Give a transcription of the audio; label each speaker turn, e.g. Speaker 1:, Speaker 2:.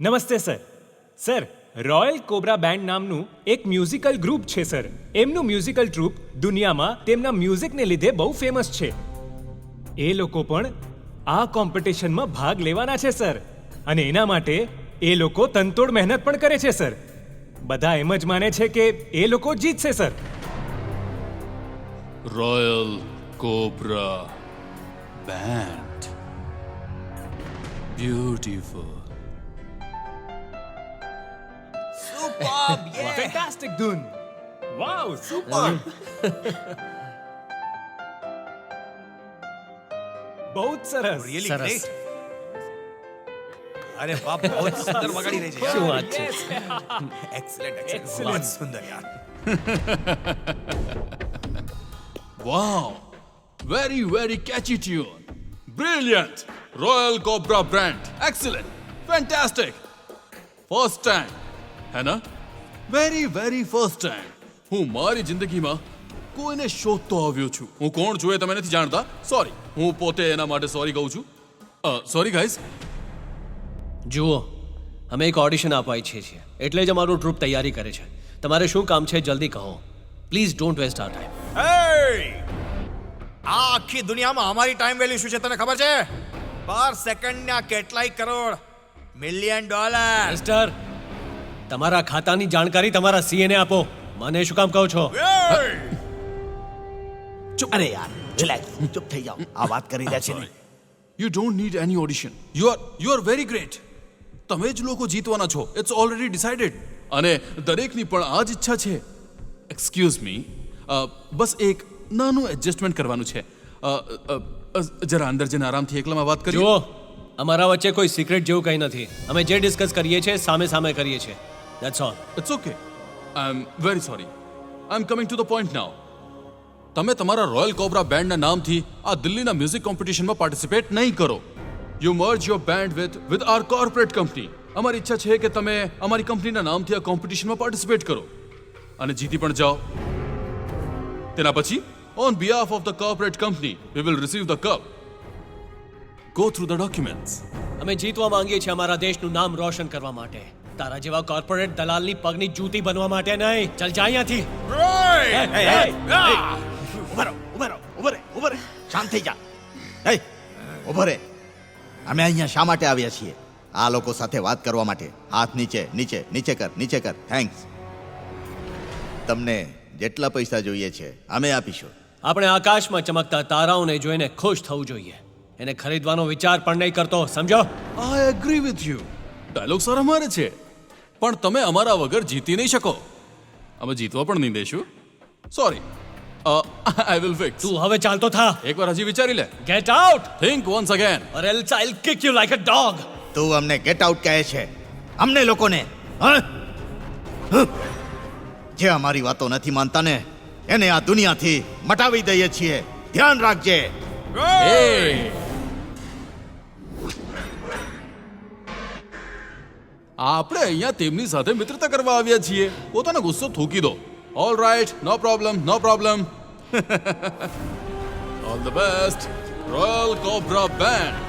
Speaker 1: નમસ્તે, sir. Sir royal cobra band નામનું એક મ્યુઝિકલ ગ્રુપ છે, સર. એમનું મ્યુઝિકલ ટ્રુપ દુનિયામાં તેમના મ્યુઝિકને લીધે બહુ ફેમસ છે. એ લોકો પણ આ કોમ્પિટિશનમાં ભાગ લેવાના છે, સર. અને એના માટે એ લોકો તનતોડ મહેનત પણ કરે છે, સર. બધા એમ જ માને છે કે એ લોકો જીતશે, sir.
Speaker 2: Royal cobra band beautiful
Speaker 1: fantastic ધૂન વાવ સુપર બહુ જ સરસ
Speaker 3: Really
Speaker 4: સરસ.
Speaker 3: great. અરે વાહ બહુ જ સુંદર વગાડી રહી છે
Speaker 4: શું
Speaker 3: યાર.
Speaker 4: વાત છે
Speaker 3: Excellent, excellent.
Speaker 1: Excellent.
Speaker 3: બહુ જ સુંદર યાર
Speaker 2: wow very very catchy tune brilliant royal cobra brand excellent fantastic first time હે ના વેરી વેરી ફર્સ્ટ ટાઈમ હું મારી જિંદગીમાં કોઈને શોધતો આવ્યો છું. હું કોણ છું એ તમે નથી જાણતા. સોરી હું પોતે એના માટે સોરી કહું છું. સોરી ગાઈઝ
Speaker 4: જુઓ અમે એક ઓડિશન આપવા ઈચ્છીએ છીએ એટલે જ અમારું ટ્રુપ તૈયારી કરે છે. તમારે શું કામ છે જલ્દી કહો. Please don't waste our
Speaker 3: time આ આખી દુનિયામાં અમારી ટાઈમ વેલ્યુ શું છે તને ખબર છે? પર સેકન્ડના કેટલાય કરોડ. મિલિયન ડોલર
Speaker 4: મિસ્ટર તમારા ખાતાની જાણકારી તમારા સીએને આપો. મને શું કામ કહો છો?
Speaker 3: અરે યાર રિલેક્સ ચૂપ થઈ જાઓ. આ વાત કરી રહ્યા છે
Speaker 2: you don't need any audition you are you are very great તમે જ લોકો જીતવાના છો. ઇટ્સ ઓલરેડી ડિસાઇડેડ અને દરેકની પણ આ જ ઈચ્છા છે. એક્સક્યુઝ મી બસ એક નાનું એડજસ્ટમેન્ટ કરવાનું છે. જરા અંદર જઈને આરામથી એકલામાં વાત કરીએ.
Speaker 4: અમારા વચ્ચે કોઈ સિક્રેટ જેવું કંઈ નથી. અમે જે ડિસ્કસ કરીએ છીએ સામે સામે કરીએ છીએ. That's all
Speaker 2: it's okay I am very sorry I am coming to the point now તમે તમારા રોયલ કોબ્રા બેન્ડના નામથી આ દિલ્હીના મ્યુઝિક કોમ્પિટિશનમાં પાર્ટિસિપેટ નહીં કરો. You merge your band with with our corporate company અમારી ઈચ્છા છે કે તમે અમારી કંપનીના નામથી આ કોમ્પિટિશનમાં પાર્ટિસિપેટ કરો. અને જીતી પણ જાઓ. તેના પછી on behalf of the corporate company we will receive the cup go through the documents
Speaker 4: અમે જીતવા માંગીએ છીએ અમારા દેશનું નામ રોશન કરવા માટે. તારા જેવા કોર્પોરેટ દલાલની પગની જૂતી બનવા માટે નહીં. ચલ જા અહીંયાથી.
Speaker 5: ઉભરો ઉભરો ઉભરે રહો ઊભા રહે ઊભા રહે શાંત થઈ જા. એ ઊભો રહે. અમે અહીંયા શા માટે આવ્યા છીએ? આ લોકો સાથે વાત કરવા માટે. હાથ નીચે નીચે નીચે કર નીચે કર. થેન્ક્સ તમને જેટલા પૈસા જોઈએ છે અમે આપીશું.
Speaker 4: આપણે આકાશમાં ચમકતા તારાઓને જોઈને ખુશ થવું જોઈએ. એને ખરીદવાનો વિચાર પણ નહીં કરતો સમજો?
Speaker 2: I agree with you dialogue sir અમારે છે. પણ તમે અમારા વગર જીતી નહીં શકો. અમે જીતવા પણ નહીં દેશું. સોરી આઈ વિલ ફિક્સ
Speaker 4: તું હવે ચાલતો થા.
Speaker 2: એકવાર હજી વિચારી લે.
Speaker 4: Get out
Speaker 2: think once again
Speaker 4: or else I'll kick you like a dog
Speaker 5: તું અમને ગેટ આઉટ કહે છે. અમને લોકોને હા? હં? જે અમારી વાતો નથી માનતા ને એને આ દુનિયાથી મટાવી દઈએ છીએ. ધ્યાન રાખજે.
Speaker 2: આપણે અહીંયા તેમની સાથે મિત્રતા કરવા આવ્યા છીએ. પોતાનો ગુસ્સો થૂકી દો. All right no problem no problem all the best royal cobra band